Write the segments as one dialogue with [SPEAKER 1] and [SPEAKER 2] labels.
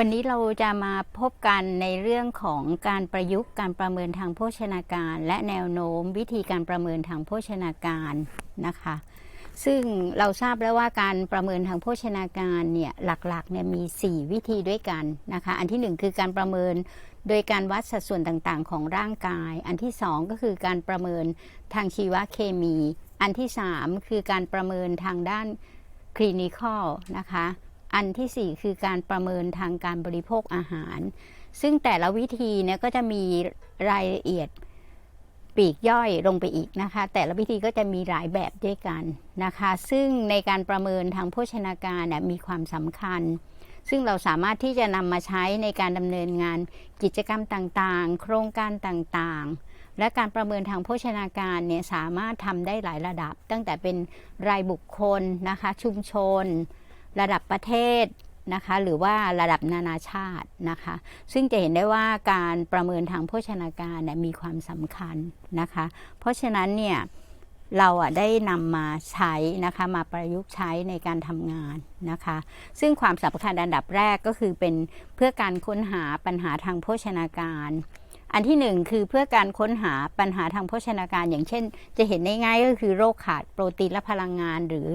[SPEAKER 1] วันนี้เราจะมาพบกันในเรื่องของการประยุกต์การประเมินทางโภชนาการ และแนวโน้มวิธีการประเมินทางโภชนาการนะคะ ซึ่งเราทราบแล้วว่าการประเมินทางโภชนาการเนี่ยหลักๆเนี่ยมี 4 วิธีด้วยกันนะคะ อันที่ 1 คือการประเมินโดยการวัดสัดส่วนต่างๆ ของร่างกาย อันที่ 2 ก็คือการประเมินทางชีวเคมี อันที่ 3 คือการประเมินทางด้านคลินิคอลนะคะ อันที่ 4 คือการประเมินทางการบริโภคอาหาร ซึ่งแต่ละวิธีเนี่ยก็จะมีรายละเอียดปีกย่อยลงไปอีกนะคะ แต่ละวิธีก็จะมีหลายแบบด้วยกันนะคะ ซึ่งในการประเมินทางโภชนาการเนี่ยมีความสำคัญ ซึ่งเราสามารถที่จะนำมาใช้ในการดำเนินงานกิจกรรมต่างๆ โครงการต่างๆ และการประเมินทางโภชนาการเนี่ยสามารถทำได้หลายระดับ ตั้งแต่เป็นรายบุคคลนะคะชุมชน ระดับประเทศนะคะหรือว่าระดับนานาชาตินะคะ ซึ่งจะเห็นได้ว่าการประเมินทางโภชนาการมีความสำคัญนะคะ เพราะฉะนั้นเนี่ยเราอะได้นำมาใช้นะคะมาประยุกต์ใช้ในการทำงานนะคะ ซึ่งความสำคัญอันดับแรกก็คือเป็นเพื่อการค้นหาปัญหาทางโภชนาการ อันที่หนึ่งคือเพื่อการค้นหาปัญหาทางโภชนาการ อย่างเช่น จะเห็นได้ง่ายก็คือโรคขาดโปรตีนและพลังงานหรือ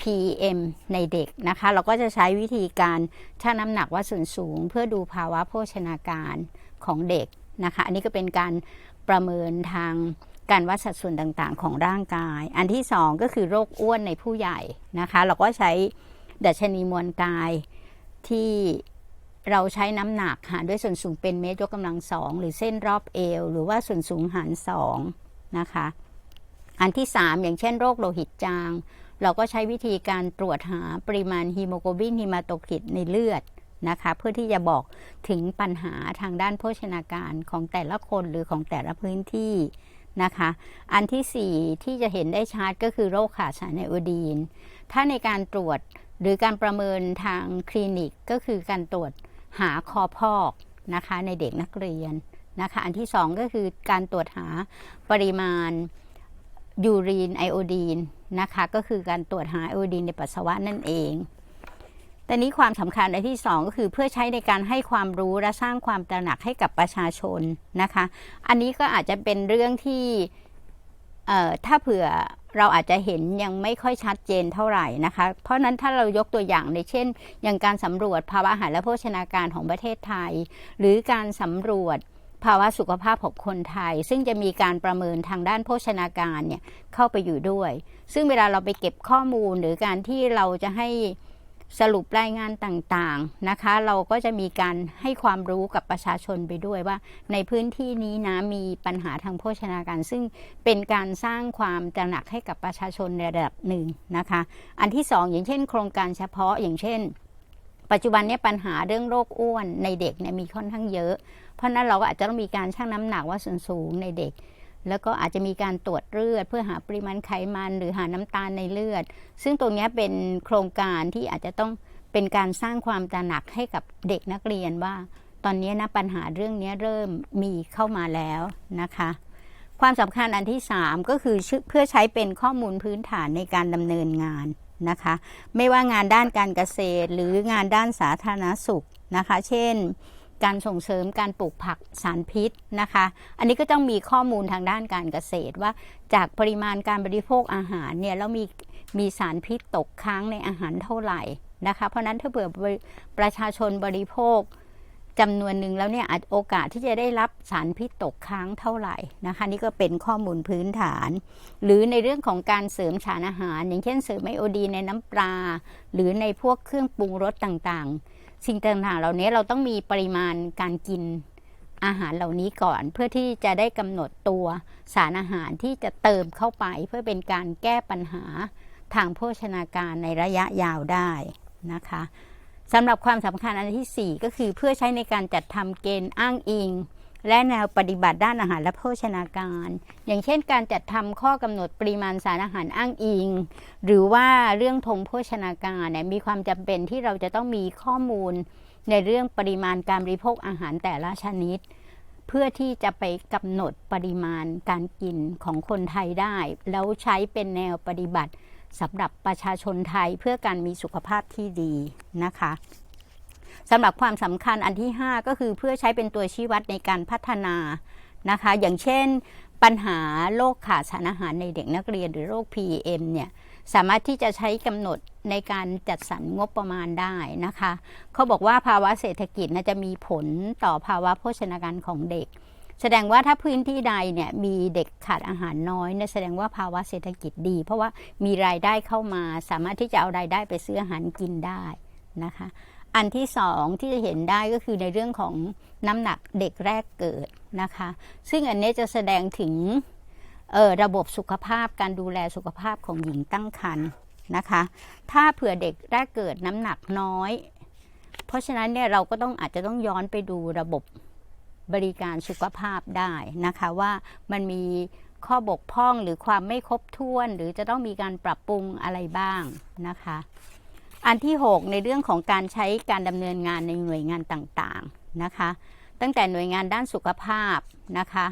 [SPEAKER 1] PM ในเด็กนะคะ เราก็จะใช้วิธีการชั่งน้ำหนักวัดส่วนสูง เพื่อดูภาวะโภชนาการของเด็กนะคะ อันนี้ก็เป็นการประเมินทางการวัดสัดส่วนต่างๆ ของร่างกาย อันที่สองก็คือโรคอ้วนในผู้ใหญ่นะคะ เราก็ใช้ดัชนีมวลกายที่เราใช้น้ำหนักหารด้วยส่วนสูงเป็นเมตรยกกำลังสองหรือเส้นรอบเอว หรือว่าส่วนสูงหารสองนะคะ อันที่ 3 อย่างเช่นโรคโลหิตจาง เราก็ใช้วิธีการตรวจหาปริมาณฮีโมโกลบินฮีมาโตคิตในเลือดนะคะเพื่อที่จะบอกถึงปัญหาทางด้านโภชนาการของแต่ละคนหรือของแต่ละพื้นที่นะคะ อันที่ 4 ที่จะเห็นได้ชัดก็คือโรคขาดสารไอโอดีน ถ้าในการตรวจหรือการประเมินทางคลินิกก็คือการตรวจหาคอพอกนะคะในเด็กนักเรียนนะคะอันที่ 2 ก็คือการตรวจหาปริมาณยูรีนไอโอดีน นะคะ ก็คือการตรวจหาไอโอดีนในปัสสาวะนั่นเองแต่นี้ความสำคัญในที่ 2 ก็คือเพื่อใช้ในการให้ความรู้และสร้างความตระหนักให้กับประชาชนนะคะ อันนี้ก็อาจจะเป็นเรื่องที่ถ้าเผื่อเราอาจจะเห็นยังไม่ค่อยชัดเจนเท่าไหร่นะคะ เพราะนั้นถ้าเรายกตัวอย่างในเช่น อย่างการสำรวจภาวะอาหารและโภชนาการของประเทศไทย หรือการสำรวจ ภาวะสุขภาพของคนไทย ซึ่งจะมีการประเมินทางด้านโภชนาการเนี่ยเข้าไปอยู่ด้วย ซึ่งเวลาเราไปเก็บข้อมูลหรือการที่เราจะให้สรุปรายงานต่างๆนะคะ เราก็จะมีการให้ความรู้กับประชาชนไปด้วยว่า ในพื้นที่นี้นะมีปัญหาทางโภชนาการ ซึ่งเป็นการสร้างความตระหนักให้กับประชาชนในระดับหนึ่งนะคะ อันที่สองอย่างเช่น โครงการเฉพาะอย่างเช่น ปัจจุบันเนี้ปัญหาเรื่องโรคอ้วนในเด็กเนี่ยมีค่อนข้างเยอะ เพราะนั้นเราก็อาจจะต้องมีการชั่งน้ำหนักว่าส่วนสูงในเด็ก แล้วก็อาจจะมีการตรวจเลือด เพื่อหาปริมาณไขมันหรือหาน้ำตาลในเลือด ซึ่งตรงนี้เป็นโครงการที่อาจจะต้องเป็นการสร้างความตระหนักให้กับเด็กนักเรียนว่า ตอนนี้นะปัญหาเรื่องนี้เริ่มมีเข้ามาแล้วนะคะความสำคัญอันที่ 3 ก็คือเพื่อใช้เป็นข้อมูลพื้นฐานในการดำเนินงานนะคะ ไม่ว่างานด้านการเกษตรหรืองานด้านสาธารณสุขนะคะ เช่น การส่งเสริมการปลูกผักสารพิษนะคะ อันนี้ก็ต้องมีข้อมูลทางด้านการเกษตรว่าจากปริมาณการบริโภคอาหารเนี่ยแล้วมีมีสารพิษตกค้างในอาหารเท่าไหร่นะคะ เพราะนั้นถ้าเผื่อประชาชนบริโภคจำนวนหนึ่งแล้วเนี่ยอาจโอกาสที่จะได้รับสารพิษตกค้างเท่าไหร่นะคะ นี่ก็เป็นข้อมูลพื้นฐาน หรือในเรื่องของการเสริมสารอาหาร อย่างเช่นเสริมไอโอดีในน้ำปลาหรือในพวกเครื่องปรุงรสต่างๆ สิ่งต่างๆเหล่านี้เราต้องมีปริมาณการกินอาหารเหล่านี้ก่อน เพื่อที่จะได้กำหนดตัวสารอาหารที่จะเติมเข้าไป เพื่อเป็นการแก้ปัญหาทางโภชนาการในระยะยาวได้นะคะสำหรับความสำคัญอันที่ 4 ก็คือเพื่อใช้ในการจัดทำเกณฑ์อ้างอิง และแนวปฏิบัติด้านอาหารและโภชนาการ อย่างเช่นการจัดทำข้อกำหนดปริมาณสารอาหารอ้างอิง หรือว่าเรื่องธงโภชนาการเนี่ยมีความจำเป็นที่เราจะต้องมีข้อมูลในเรื่องปริมาณการบริโภคอาหารแต่ละชนิด เพื่อที่จะไปกำหนดปริมาณการกินของคนไทยได้ แล้วใช้เป็นแนวปฏิบัติสำหรับประชาชนไทยเพื่อการมีสุขภาพที่ดีนะคะ สำหรับความสำคัญอันที่ 5 ก็คือเพื่อใช้เป็นตัวชี้วัดในการพัฒนานะคะ อย่างเช่น ปัญหาโรคขาดสารอาหารในเด็กนักเรียนหรือโรค PEM เนี่ยสามารถที่จะใช้กำหนดในการจัดสรรงบประมาณได้นะคะ เขาบอกว่าภาวะเศรษฐกิจน่าจะมีผลต่อภาวะโภชนาการของเด็ก แสดงว่าถ้าพื้นที่ใดเนี่ยมีเด็กขาดอาหารน้อยเนี่ยแสดงว่าภาวะเศรษฐกิจดี เพราะว่ามีรายได้เข้ามาสามารถที่จะเอารายได้ไปซื้ออาหารกินได้นะคะ อันที่สองที่จะเห็นได้ก็คือในเรื่องของน้ำหนักเด็กแรกเกิดนะคะ ซึ่งอันนี้จะแสดงถึงออระบบสุขภาพการดูแลสุขภาพของหญิงตั้งครรภ์นะคะ ถ้าเผื่อเด็กแรกเกิดน้ำหนักน้อย เพราะฉะนั้นเนี่ยเราก็ต้องอาจจะต้องย้อนไปดูระบบบริการสุขภาพได้นะคะว่ามันมีข้อบกพร่องหรือความไม่ครบถ้วน หรือจะต้องมีการปรับปรุงอะไรบ้างนะคะ อันที่ 6 ในเรื่องของการใช้การดำเนินงานในหน่วยงานต่างๆนะคะ ตั้งแต่หน่วยงานด้านสุขภาพนะคะ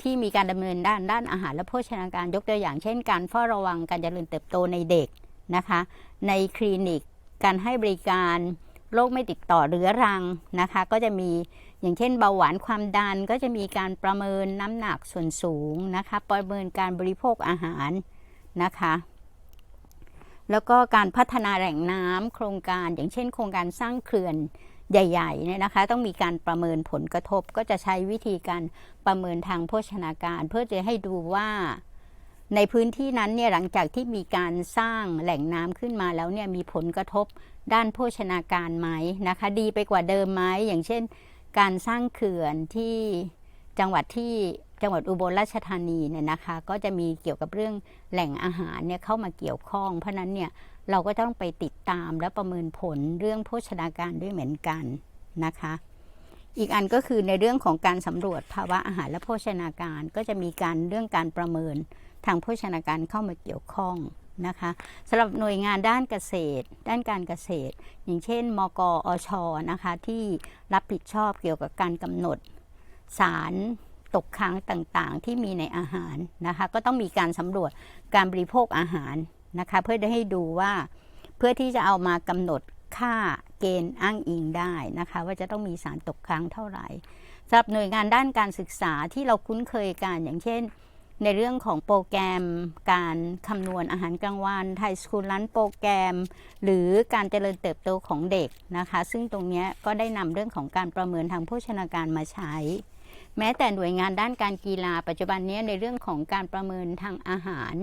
[SPEAKER 1] ที่มีการดำเนินด้านด้านอาหารและโภชนาการยกตัวอย่าง เช่น การเฝ้าระวังการเจริญเติบโตในเด็กนะคะ ในคลินิกการให้บริการโรคไม่ติดต่อเรื้อรังนะคะ ก็จะมีอย่างเช่นเบาหวานความดันก็จะมีการประเมินน้ำหนักส่วนสูงนะคะ ประเมินการบริโภคอาหารนะคะ แล้วก็การพัฒนาแหล่งน้ำโครงการ อย่างเช่น โครงการสร้างเขื่อนใหญ่ๆเนี่ยนะคะ ต้องมีการประเมินผลกระทบ ก็จะใช้วิธีการประเมินทางโภชนาการ เพื่อจะให้ดูว่าในพื้นที่นั้นเนี่ยหลังจากที่มีการสร้างแหล่งน้ำขึ้นมาแล้วเนี่ยมีผลกระทบด้านโภชนาการไหมนะคะ ดีไปกว่าเดิมไหมอย่างเช่น การสร้างเขื่อนที่จังหวัดที่ จังหวัดอุบลราชธานีเนี่ยนะคะ ก็จะมีเกี่ยวกับเรื่องแหล่งอาหารเนี่ยเข้ามาเกี่ยวข้อง เพราะนั้นเนี่ยเราก็ต้องไปติดตามและประเมินผลเรื่องโภชนาการด้วยเหมือนกันนะคะ อีกอันก็คือในเรื่องของการสำรวจภาวะอาหารและโภชนาการ ก็จะมีการเรื่องการประเมินทางโภชนาการเข้ามาเกี่ยวข้องนะคะสำหรับหน่วยงานด้านเกษตร ด้านการเกษตร อย่างเช่น มกอชนะคะที่รับผิดชอบเกี่ยวกับการกำหนดสาร ตกค้างต่างๆ ที่มีในอาหารนะคะ ก็ต้องมีการสำรวจการบริโภคอาหารนะคะ เพื่อได้ให้ดูว่า เพื่อที่จะเอามากำหนดค่าเกณฑ์อ้างอิงได้นะคะ ว่าจะต้องมีสารตกค้างเท่าไหร่สำหรับหน่วยงานด้านการศึกษาที่เราคุ้นเคยกันอย่างเช่น ในเรื่องของโปรแกรม การคำนวณอาหารกลางวันไทยสคูลลันโปรแกรม หรือการเจริญเติบโตของเด็กนะคะ ซึ่งตรงนี้ก็ได้นำเรื่องของการประเมินทางโภชนาการมาใช้ แม้แต่หน่วยงานด้านการกีฬา ปัจจุบันนี้ในเรื่องของการประเมินทางอาหาร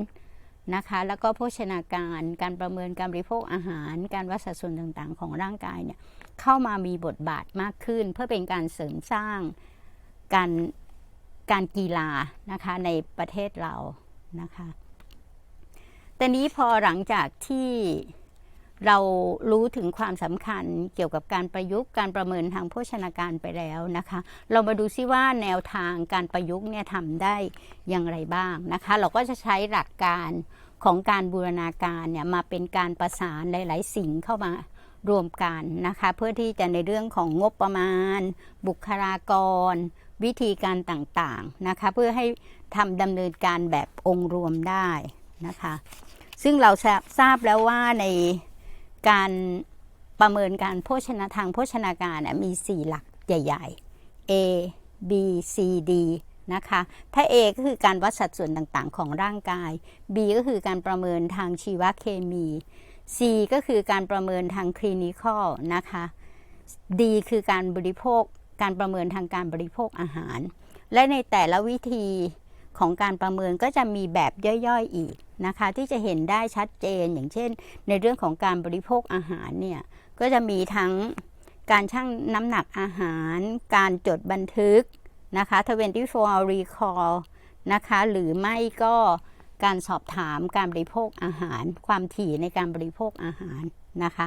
[SPEAKER 1] นะคะ แล้วก็โภชนาการการประเมินการบริโภคอาหาร การวัดสัดส่วนต่างๆ ของร่างกายเนี่ยเข้ามามีบทบาทมากขึ้น เพื่อเป็นการเสริมสร้างการการกีฬานะคะในประเทศเรานะคะแต่นี้พอหลังจากที่ เรารู้ถึงความสำคัญเกี่ยวกับการประยุกต์การประเมินทางโภชนาการไปแล้วนะคะ เรามาดูซิว่าแนวทางการประยุกต์เนี่ยทำได้อย่างไรบ้างนะคะ เราก็จะใช้หลักการของการบูรณาการเนี่ยมาเป็นการประสานหลาย ๆ สิ่งเข้ามารวมกันนะคะ เพื่อที่จะในเรื่องของงบประมาณ บุคลากร วิธีการต่างๆนะคะ เพื่อให้ทำดำเนินการแบบองค์รวมได้นะคะ ซึ่งเราทราบแล้วว่าใน การประเมินการโภชนาทางโภชนาการมี 4 หลักใหญ่ ๆ A B C D นะคะ ถ้า A ก็คือการวัดสัดส่วนต่างๆ ของร่างกาย B ก็คือการประเมินทางชีวเคมี C ก็คือการประเมินทางคลินิคอลนะคะ D คือการบริโภค การประเมินทางการบริโภคอาหาร และในแต่ละวิธี ของการประเมินก็จะมีแบบย่อยๆอีกนะคะที่จะเห็นได้ชัดเจนอย่างเช่น ในเรื่องของการบริโภคอาหารเนี่ยก็จะมีทั้งการชั่งน้ำหนักอาหาร การจดบันทึกนะคะ24 hour recall นะคะหรือไม่ก็การสอบถามการบริโภคอาหาร ความถี่ในการบริโภคอาหารนะคะ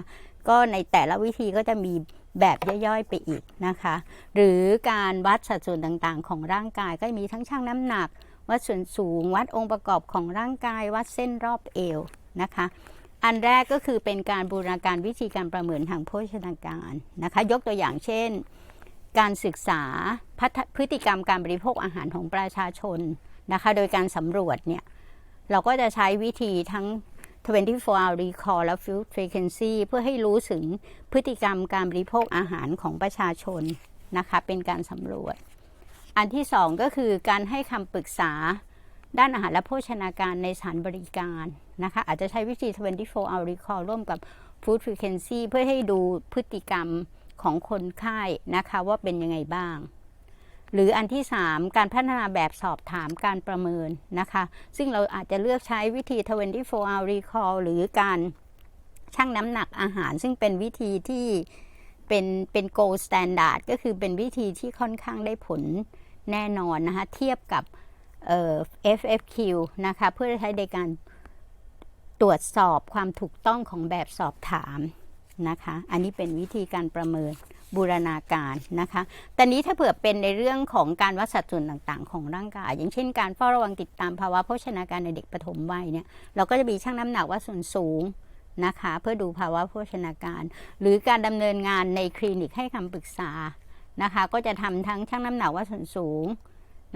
[SPEAKER 1] ก็ในแต่ละวิธีก็จะมีแบบย่อยๆไปอีกนะคะ หรือการวัดสัดส่วนต่างๆ ของร่างกายก็มีทั้งชั่งน้ำหนัก วัดส่วนสูง วัดองค์ประกอบของร่างกาย วัดเส้นรอบเอวนะคะอันแรกก็คือเป็นการบูรณาการวิธีการประเมินทางโภชนาการนะคะยกตัวอย่างเช่น การศึกษาพฤติกรรมการบริโภคอาหารของประชาชนนะคะโดยการสำรวจเนี่ยเราก็จะใช้วิธีทั้ง 24 hour recall และ food frequency เพื่อให้รู้ถึงพฤติกรรมการบริโภคอาหารของประชาชนนะคะเป็นการสำรวจ อันที่สองก็คือการให้คำปรึกษาด้านอาหารและโภชนาการในสถานบริการนะคะ อาจจะใช้วิธี 24 hour recall ร่วมกับ food frequency เพื่อให้ดูพฤติกรรมของคนไข้นะคะว่าเป็นยังไงบ้าง หรืออันที่ 3 การพัฒนาแบบสอบถามการประเมินนะคะ ซึ่งเราอาจจะเลือกใช้วิธี 24 hour recall หรือการชั่งน้ำหนักอาหาร ซึ่งเป็นวิธีที่ เป็นเป็น gold standard ก็คือเป็นวิธีที่ค่อนข้างได้ผลแน่นอนนะคะ เทียบกับเอ่อ FFQ นะคะ เพื่อใช้ในการตรวจสอบความถูกต้องของแบบสอบถามนะคะ อันนี้เป็นวิธีการประเมินบูรณาการนะคะแต่นี้ถ้าเผื่อเป็นในเรื่องของการวัดสัดส่วนต่างๆ ของร่างกาย อย่างเช่นการเฝ้าระวังติดตามภาวะโภชนาการในเด็กปฐมวัยเนี่ย เราก็จะมีชั่งน้ำหนักว่าส่วนสูง นะคะ เพื่อดูภาวะโภชนาการ หรือการดำเนินงานในคลินิกให้คำปรึกษานะคะ ก็จะทำทั้งชั่งน้ำหนักว่าส่วนสูง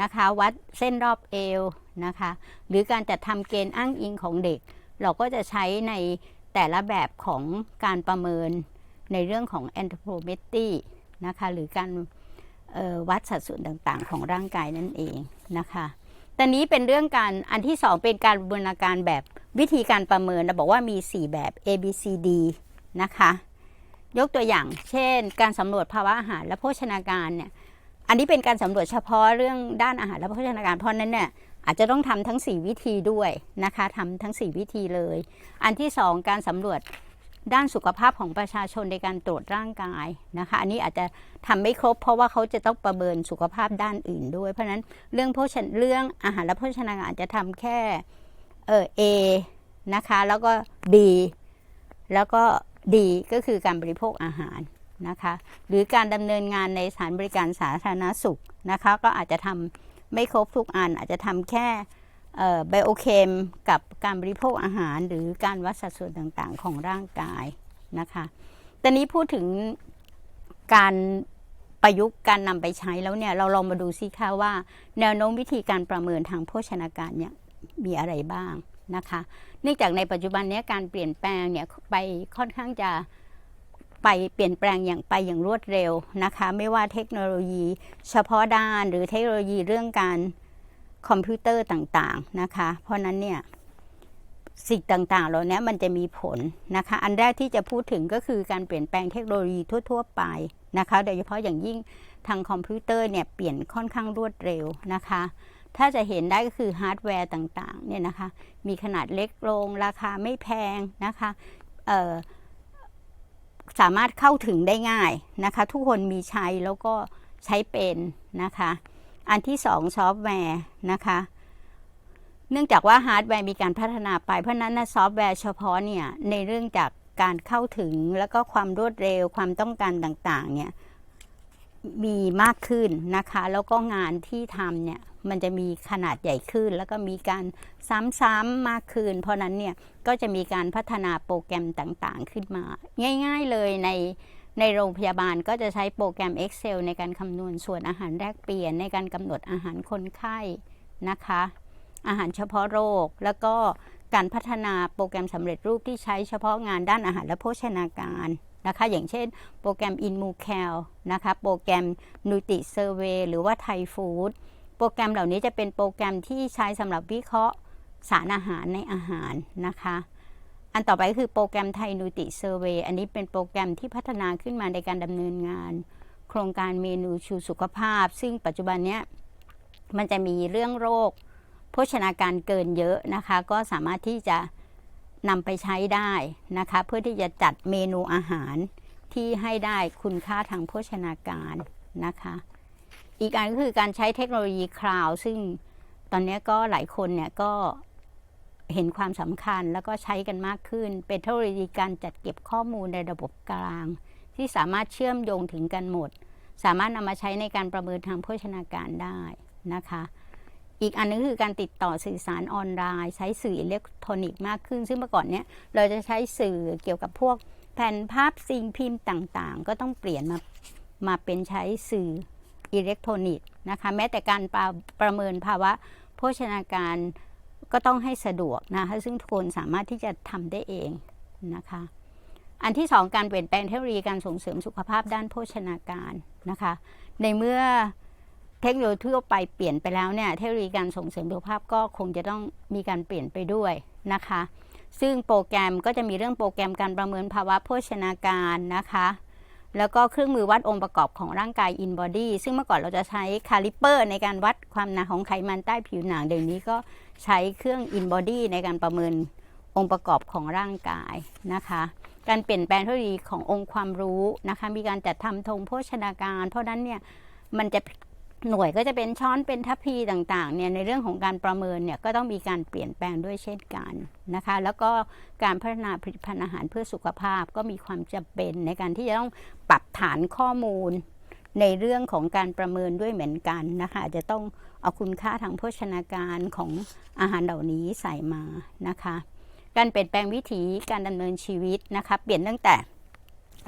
[SPEAKER 1] นะคะ วัดเส้นรอบเอวนะคะ หรือการจัดทำเกณฑ์อ้างอิงของเด็ก เราก็จะใช้ในแต่ละแบบของการประเมินในเรื่องของ anthropometry นะคะ หรือการวัดสัดส่วนต่างๆ ของร่างกายนั่นเองนะคะ ตอนนี้เป็นเรื่องการอันที่สองเป็นการบูรณาการแบบวิธีการประเมินเราบอกว่ามี 4 แบบ A B C D นะคะ ยกตัวอย่าง เช่น การสำรวจภาวะอาหารและโภชนาการเนี่ยอันนี้เป็นการสำรวจเฉพาะเรื่องด้านอาหารและโภชนาการเพราะฉะนั้นเนี่ยอาจจะต้องทำทั้ง 4 วิธีด้วยนะคะทำทั้ง 4 วิธีเลย อันที่ 2 การสำรวจ ด้านสุขภาพของประชาชนในการตรวจร่างกายนะคะอันนี้อาจจะทำไม่ครบ เพราะว่าเขาจะต้องประเมินสุขภาพด้านอื่นด้วย เพราะฉะนั้นเรื่องโภชนเรื่องอาหารและโภชนาการอาจจะทำแค่เออ A นะคะแล้วก็ B แล้วก็ D ก็คือการบริโภคอาหารนะคะหรือการดำเนินงานในสถานบริการสาธารณสุขนะคะก็อาจจะทำไม่ครบทุกอันอาจจะทำแค่ ไบโอเคมกับการบริโภคอาหารหรือการวัดสัดส่วนต่างๆ ของร่างกายนะคะตอนนี้พูดถึงการประยุกต์การนำไปใช้แล้วเนี่ยเราลองมาดูซิคะว่า แนวโน้มวิธีการประเมินทางโภชนาการเนี่ยมีอะไรบ้างนะคะ เนื่องจากในปัจจุบันนี้การเปลี่ยนแปลงเนี่ยไปค่อนข้างจะไปเปลี่ยนแปลงอย่างไปอย่างรวดเร็วนะคะ ไม่ว่าเทคโนโลยี เฉพาะด้านหรือเทคโนโลยีเรื่องการ คอมพิวเตอร์ต่างๆนะคะ เพราะนั้นเนี่ยสิ่งต่างๆเหล่านี้มันจะมีผลนะคะ อันแรกที่จะพูดถึงก็คือการเปลี่ยนแปลงเทคโนโลยีทั่ว ๆ ไปนะคะ โดยเฉพาะอย่างยิ่งทางคอมพิวเตอร์เนี่ยเปลี่ยนค่อนข้างรวดเร็วนะคะ ถ้าจะเห็นได้ก็คือฮาร์ดแวร์ต่างๆเนี่ยนะคะ มีขนาดเล็กลง ราคาไม่แพงนะคะสามารถเข้าถึงได้ง่ายนะคะ ทุกคนมีใช้แล้วก็ใช้เป็นนะคะ อันที่สองซอฟต์แวร์นะคะ เนื่องจากว่าฮาร์ดแวร์มีการพัฒนาไป เพราะนั้นนะซอฟต์แวร์เฉพาะเนี่ยในเรื่องจากการเข้าถึงแล้วก็ความรวดเร็วความต้องการต่างๆเนี่ยมีมากขึ้นนะคะ แล้วก็งานที่ทำเนี่ยมันจะมีขนาดใหญ่ขึ้น แล้วก็มีการซ้ำๆมากขึ้น เพราะนั้นเนี่ยก็จะมีการพัฒนาโปรแกรมต่างๆขึ้นมา ง่าย ๆเลยใน ในโรงพยาบาลก็จะใช้โปรแกรม Excel ในการคำนวณส่วนอาหารแลกเปลี่ยน ในการกำหนดอาหารคนไข้นะคะ อาหารเฉพาะโรค แล้วก็การพัฒนาโปรแกรมสำเร็จรูปที่ใช้เฉพาะงานด้านอาหารและโภชนาการนะคะ อย่างเช่น โปรแกรม InMuCal นะคะ โปรแกรม Nutri Survey หรือว่า Thai Food โปรแกรมเหล่านี้จะเป็นโปรแกรมที่ใช้สำหรับวิเคราะห์สารอาหารในอาหารนะคะ อันต่อไปคือโปรแกรมไทยนูติเซอร์เวยอันนี้เป็นโปรแกรมที่พัฒนาขึ้นมาในการดำเนินงาน โครงการเมนูชูสุขภาพ ซึ่งปัจจุบันเนี้ยมันจะมีเรื่องโรค โภชนาการเกินเยอะนะคะ ก็สามารถที่จะนำไปใช้ได้นะคะ เพื่อที่จะจัดเมนูอาหารที่ให้ได้คุณค่าทางโภชนาการนะคะ อีกอันก็คือการใช้เทคโนโลยีคลาวด์ซึ่งตอนนี้ก็หลายคนเนี่ยก็ เห็นความสำคัญแล้วก็ใช้กันมากขึ้น เป็นเทคโนโลยีการจัดเก็บข้อมูลในระบบกลาง ที่สามารถเชื่อมโยงถึงกันหมด สามารถนำมาใช้ในการประเมินทางโภชนาการได้นะคะ อีกอันนึงคือการติดต่อสื่อสารออนไลน์ ใช้สื่ออิเล็กทรอนิกส์มากขึ้น ซึ่งเมื่อก่อนเนี้ยเราจะใช้สื่อเกี่ยวกับพวกแผ่นภาพสิ่งพิมพ์ต่างๆ ก็ต้องเปลี่ยนมามาเป็นใช้สื่ออิเล็กทรอนิกส์นะคะแม้แต่การประประเมินภาวะโภชนาการ ก็ต้องให้สะดวกนะคะซึ่งทุกคนสามารถที่จะทำได้เองนะคะ อันที่สองการเปลี่ยนแปลงเทคโนโลยีการส่งเสริมสุขภาพด้านโภชนาการนะคะ ในเมื่อเทคโนโลยีทั่วไปเปลี่ยนไปแล้วเนี่ยเทคโนโลยีการส่งเสริมสุขภาพก็คงจะต้องมีการเปลี่ยนไปด้วยนะคะ ซึ่งโปรแกรมก็จะมีเรื่องโปรแกรมการประเมินภาวะโภชนาการนะคะ แล้วก็เครื่องมือวัดองค์ประกอบของร่างกายอินบอดี้ซึ่งเมื่อก่อนเราจะใช้คาลิเปอร์ในการวัดความหนาของไขมันใต้ผิวหนัง เดี๋ยวนี้ก็ใช้เครื่องอินบอดี้ในการประเมินองค์ประกอบของร่างกายนะคะ การเปลี่ยนแปลงเทคโนโลยีขององค์ความรู้นะคะ มีการจัดทำธงโภชนาการ เพราะนั้นเนี่ยมันจะ หน่วยก็จะเป็นช้อนเป็นทัพพีต่างๆเนี่ยในเรื่องของการประเมินเนี่ยก็ต้องมีการเปลี่ยนแปลงด้วยเช่นกันนะคะ แล้วก็การพัฒนาผลิตภัณฑ์อาหารเพื่อสุขภาพก็มีความจำเป็นในการที่จะต้องปรับฐานข้อมูล ในเรื่องของการประเมินด้วยเหมือนกันนะคะอาจจะต้องเอาคุณค่าทางโภชนาการของอาหารเหล่านี้ใส่มานะคะ การเปลี่ยนแปลงวิถีการดำเนินชีวิตนะคะเปลี่ยนตั้งแต่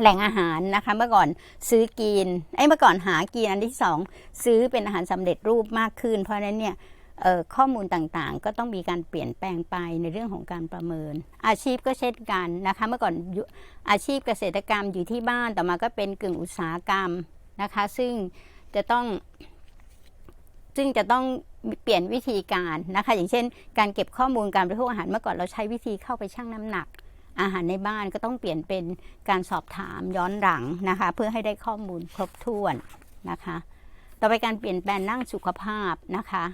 [SPEAKER 1] แหล่งอาหารนะคะ เมื่อก่อนซื้อกินไอ้เมื่อก่อนหากินอันที่สองซื้อเป็นอาหารสำเร็จรูปมากขึ้น เพราะฉะนั้นเนี่ยข้อมูลต่างๆ ก็ต้องมีการเปลี่ยนแปลงไปในเรื่องของการประเมิน อาชีพก็เช่นกันนะคะ เมื่อก่อนอาชีพเกษตรกรรมอยู่ที่บ้านต่อมาก็เป็นกึ่งอุตสาหกรรมนะคะ ซึ่งจะต้องซึ่งจะต้องเปลี่ยนวิธีการนะคะ อย่างเช่น การเก็บข้อมูลการบริโภคอาหารเมื่อก่อนเราใช้วิธีเข้าไปชั่งน้ำหนัก อาหารในบ้านก็ต้องเปลี่ยนเป็นการสอบถามย้อนหลังนะคะ เพื่อให้ได้ข้อมูลครบถ้วนนะคะ ต่อไปการเปลี่ยนแปลงด้านสุขภาพนะคะ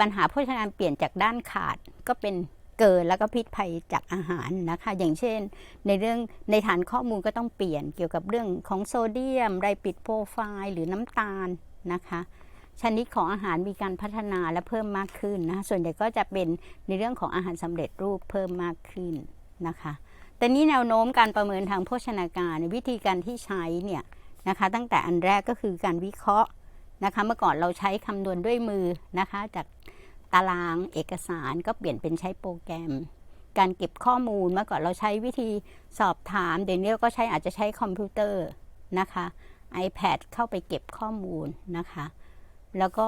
[SPEAKER 1] ปัญหาโภชนาการเปลี่ยนจากด้านขาดก็เป็นเกินแล้วก็พิษภัยจากอาหารนะคะ อย่างเช่น ในเรื่องในฐานข้อมูลก็ต้องเปลี่ยนเกี่ยวกับเรื่องของโซเดียมไรปิดโปรไฟล์หรือน้ำตาลนะคะ ชนิดของอาหารมีการพัฒนาและเพิ่มมากขึ้นนะส่วนใหญ่ก็จะเป็นในเรื่องของอาหารสำเร็จรูปเพิ่มมากขึ้นนะคะแต่นี้แนวโน้มการประเมินทางโภชนาการวิธีการที่ใช้เนี่ยนะคะตั้งแต่อันแรกก็คือการวิเคราะห์นะคะเมื่อก่อนเราใช้คำนวณด้วยมือนะคะจากตารางเอกสารก็เปลี่ยนเป็นใช้โปรแกรม การเก็บข้อมูลเมื่อก่อนเราใช้วิธีสอบถามเดี๋ยวนี้ก็ใช้อาจจะใช้คอมพิวเตอร์นะคะ iPad เข้าไปเก็บข้อมูลนะคะ แล้วก็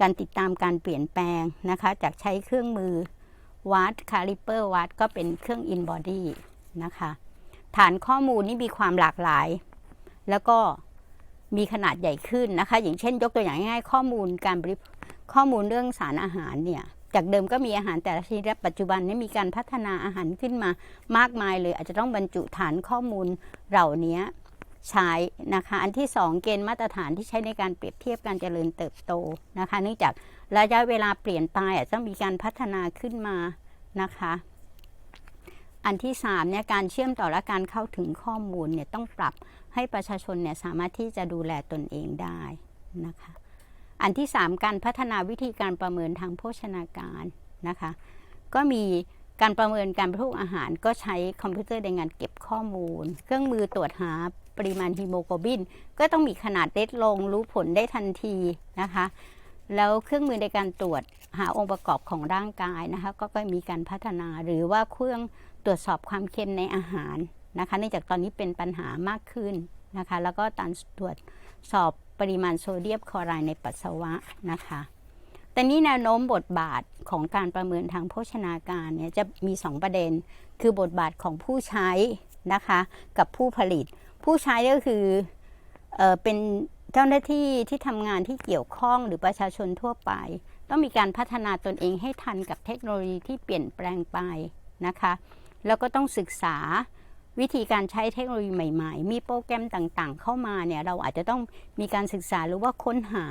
[SPEAKER 1] การติดตามการเปลี่ยนแปลงนะคะ จากใช้เครื่องมือวัดคาลิเปอร์วัดก็เป็นเครื่อง in body นะคะ ฐานข้อมูลนี่มีความหลากหลาย แล้วก็มีขนาดใหญ่ขึ้นนะคะ อย่างเช่น ยกตัวอย่างง่ายๆข้อมูลการบริข้อมูลเรื่องสารอาหารเนี่ยจากเดิมก็มีอาหารแต่ละชนิดปัจจุบันนี้มีการพัฒนาอาหารขึ้นมามากมายเลย อาจจะต้องบรรจุฐานข้อมูลเหล่านี้ ใช้นะคะอันที่ 2 เกณฑ์มาตรฐานที่ใช้ในการเปรียบเทียบการเจริญเติบโตนะคะ เนื่องจากระยะเวลาเปลี่ยนไปอาจจะมีการพัฒนาขึ้นมานะคะ อันที่3เนี่ยการเชื่อมต่อและการเข้าถึงข้อมูลเนี่ยต้องปรับให้ประชาชนเนี่ยสามารถที่จะดูแลตนเองได้นะคะ อันที่ 3 การพัฒนาวิธีการประเมินทางโภชนาการนะคะ ก็มีการประเมินการบริโภคอาหารก็ใช้คอมพิวเตอร์ในการเก็บข้อมูล เครื่องมือตรวจหา ปริมาณฮีโมโกลบิน ก็ต้องมีขนาดเล็กลงรู้ผลได้ทันทีนะคะ แล้วเครื่องมือในการตรวจหาองค์ประกอบของร่างกายนะคะ ก็ก็มีการพัฒนาหรือว่าเครื่องตรวจสอบความเค็มในอาหารนะคะเนื่องจากตอนนี้เป็นปัญหามากขึ้นนะคะ แล้วก็การตรวจสอบปริมาณโซเดียมคลอไรด์ในปัสสาวะนะคะแต่นี้แนวโน้มบทบาทของการประเมินทางโภชนาการเนี่ยจะมี 2 ประเด็น คือบทบาทของผู้ใช้นะคะ กับผู้ผลิต ผู้ใช้ก็คือเออเป็นเจ้าหน้าที่ที่ทำงานที่เกี่ยวข้องหรือประชาชนทั่วไป ต้องมีการพัฒนาตนเองให้ทันกับเทคโนโลยีที่เปลี่ยนแปลงไปนะคะ แล้วก็ต้องศึกษาวิธีการใช้เทคโนโลยีใหม่ๆ มีโปรแกรมต่างๆ เข้ามาเนี่ยเราอาจจะต้องมีการศึกษาหรือว่าค้นหา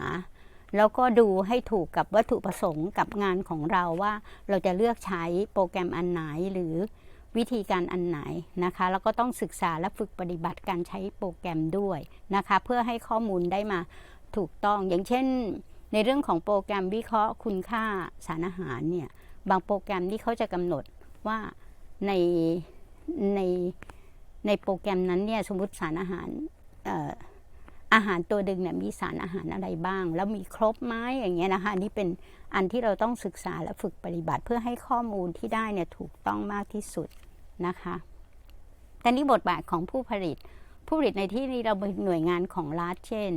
[SPEAKER 1] แล้วก็ดูให้ถูกกับวัตถุประสงค์กับงานของเราว่า เราจะเลือกใช้โปรแกรมอันไหนหรือ วิธีการอันไหนนะคะ แล้วก็ต้องศึกษาและฝึกปฏิบัติการใช้โปรแกรมด้วยนะคะ เพื่อให้ข้อมูลได้มาถูกต้อง อย่างเช่น ในเรื่องของโปรแกรมวิเคราะห์คุณค่าสารอาหารเนี่ย บางโปรแกรมที่เขาจะกำหนดว่าในในในโปรแกรมนั้นเนี่ยสมมติสารอาหารเอาหารตัวดึงเนี่ยมีสารอาหารอะไรบ้าง แล้วมีครบไหมอย่างเงี้ยนะคะนนี้เป็นอันที่เราต้องศึกษาและฝึกปฏิบัติเพื่อให้ข้อมูลที่ได้เนี่ยถูกต้องมากที่สุดนะคะแต่นี้บทบาทของผู้ผลิต ผู้ผลิตในที่นี้เราเป็นหน่วยงานของรัฐเช่น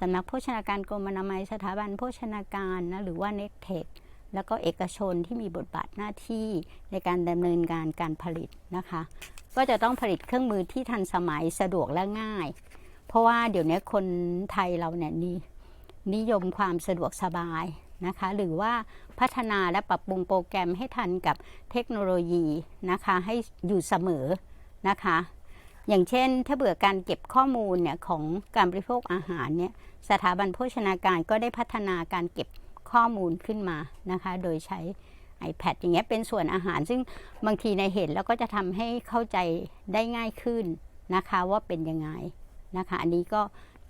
[SPEAKER 1] สำนักโภชนาการกรมอนามัยสถาบันโภชนาการนะหรือว่าเน็กเทคแล้วก็เอกชนที่มีบทบาทหน้าที่ในการดำเนินการการผลิตนะคะ ก็จะต้องผลิตเครื่องมือที่ทันสมัยสะดวกและง่าย ราะว่าเดี๋ยวนี้คนไทยเราเนี่ยนินิยมความสะดวกสบายนะคะหรือว่าพัฒนาและปรับปรุงโปรแกรมให้ทันกับเทคโนโลยีนะคะให้อยู่เสมอนะคะ อย่างเช่นถ้าเบื่อการเก็บข้อมูลเนี่ยของการบริโภคอาหารเนี่ยสถาบันโภชนาการก็ได้พัฒนาการเก็บข้อมูลขึ้นมานะคะ โดยใช้ iPad อย่างเงี้ยเป็นส่วนอาหาร ซึ่งบางทีในเห็นแล้วก็จะทำให้เข้าใจได้ง่ายขึ้นนะคะว่าเป็นยังไง นะคะ อันนี้ก็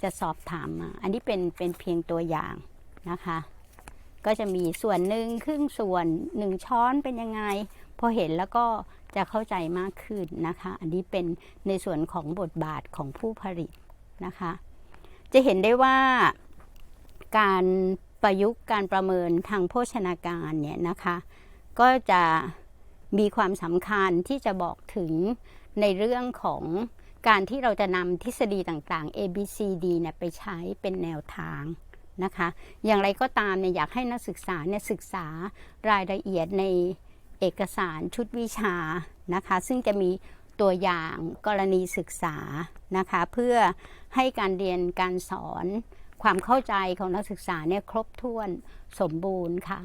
[SPEAKER 1] จะสอบถามมา อันนี้เป็นเป็นเพียงตัวอย่างนะคะ ก็จะมีส่วนหนึ่งครึ่งส่วนหนึ่งช้อนเป็นยังไง พอเห็นแล้วก็จะเข้าใจมากขึ้นนะคะ อันนี้เป็นในส่วนของบทบาทของผู้ผลิตนะคะ จะเห็นได้ว่าการประยุกต์การประเมินทางโภชนาการเนี่ยนะคะ ก็จะมีความสำคัญที่จะบอกถึงในเรื่องของ การที่เราจะนำทฤษฎีต่างๆ A B C D เนี่ยไปใช้เป็นแนวทางนะคะ อย่างไรก็ตามเนี่ยอยากให้นักศึกษาเนี่ยศึกษารายละเอียดในเอกสารชุดวิชานะคะ ซึ่งจะมีตัวอย่างกรณีศึกษานะคะ เพื่อให้การเรียนการสอนความเข้าใจของนักศึกษาเนี่ยครบถ้วนสมบูรณ์ค่ะ